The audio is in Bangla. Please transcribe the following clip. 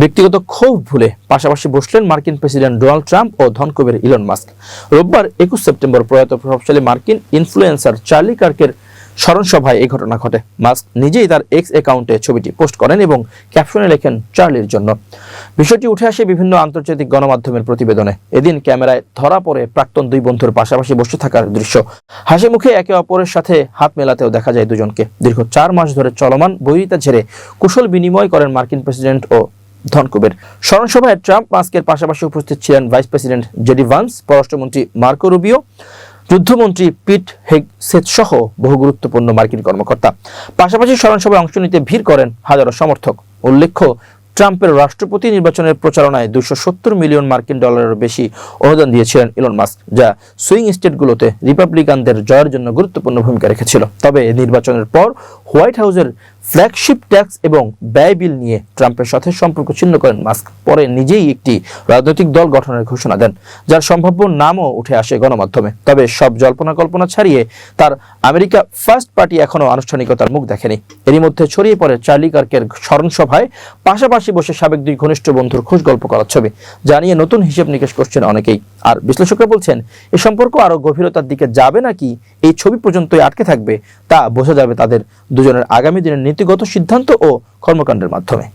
ব্যক্তিগত ক্ষোভ ভুলে পাশাপাশি বসলেন মার্কিন প্রেসিডেন্ট ডোনাল্ড ট্রাম্প ও ধনকুবের ইলন মাস্ক। রোববার একুশ সেপ্টেম্বর প্রয়াত প্রভাবশালী মার্কিন ইনফ্লুয়েন্সার চার্লি কার্কের স্মরণ সভায় এই ঘটনা ঘটে। মাস্ক নিজেই তার এক্স অ্যাকাউন্টে ছবিটি পোস্ট করেন এবং ক্যাপশনে লেখেন চার্লির জন্য। বিষয়টি উঠে আসে বিভিন্ন আন্তর্জাতিক গণমাধ্যমের প্রতিবেদনে। এদিন ক্যামেরায় ধরা পড়ে প্রাক্তন দুই বন্ধুর পাশাপাশি বসে থাকার দৃশ্য। হাসি মুখে একে অপরের সাথে হাত মেলাতেও দেখা যায় দুজনকে। দীর্ঘ চার মাস ধরে চলমান বৈরিতা ঝেড়ে কুশল বিনিময় করেন মার্কিন প্রেসিডেন্ট ও ধনকুবের স্মরণ সভায় ট্রাম্প মাস্কের পাশাপাশি উপস্থিত ছিলেন vice president J D Vance, পররাষ্ট্রমন্ত্রী মার্কো রুবিও, যুদ্ধমন্ত্রী পিট হেগসেট সহ বহু গুরুত্বপূর্ণ মার্কিন কর্মকর্তা। পাশাপাশি স্মরণ সভায় অংশ নিতে ভিড় করেন হাজারো সমর্থক। উল্লেখ্য ট্রাম্পের রাষ্ট্রপতি নির্বাচনের প্রচারণায় দুশো সত্তর মিলিয়ন মার্কিন ডলারের বেশি অনুদান দিয়েছিলেন ইলন মাস্ক, যা সুইং স্টেটগুলোতে রিপাবলিকানদের জয়ের জন্য গুরুত্বপূর্ণ ভূমিকা রেখেছিল। তবে নির্বাচনের পর হোয়াইট হাউসের ফ্ল্যাগশিপ ট্যাক্স এবং ব্যয় বিল নিয়ে ট্রাম্পের সাথে সম্পর্ক ছিন্ন করেন মাস্ক, পরে নিজেই একটি রাজনৈতিক দল গঠনের ঘোষণা দেন, যার সম্ভাব্য নামও উঠে আসে গণমাধ্যমে। তবে সব জল্পনা কল্পনা ছাড়িয়ে তার আমেরিকা ফার্স্ট পার্টি এখনও আনুষ্ঠানিকতার মুখ দেখেনি। এরই মধ্যে ছড়িয়ে পড়ে চার্লি কার্কের স্মরণ সভায় পাশাপাশি বসে সাবেক দুই ঘনিষ্ঠ বন্ধুর খোঁজ গল্প করার ছবি জানিয়ে নতুন হিসেব নিকেশ করছেন অনেকেই। আর বিশ্লেষকরা বলছেন, এ সম্পর্ক আরও গভীরতার দিকে যাবে নাকি? এই ছবি পর্যন্তই আটকে থাকবে, তা বোঝা যাবে তাদের দুজনের আগামী দিনের নীতিগত সিদ্ধান্ত ও কর্মকাণ্ডের মাধ্যমে।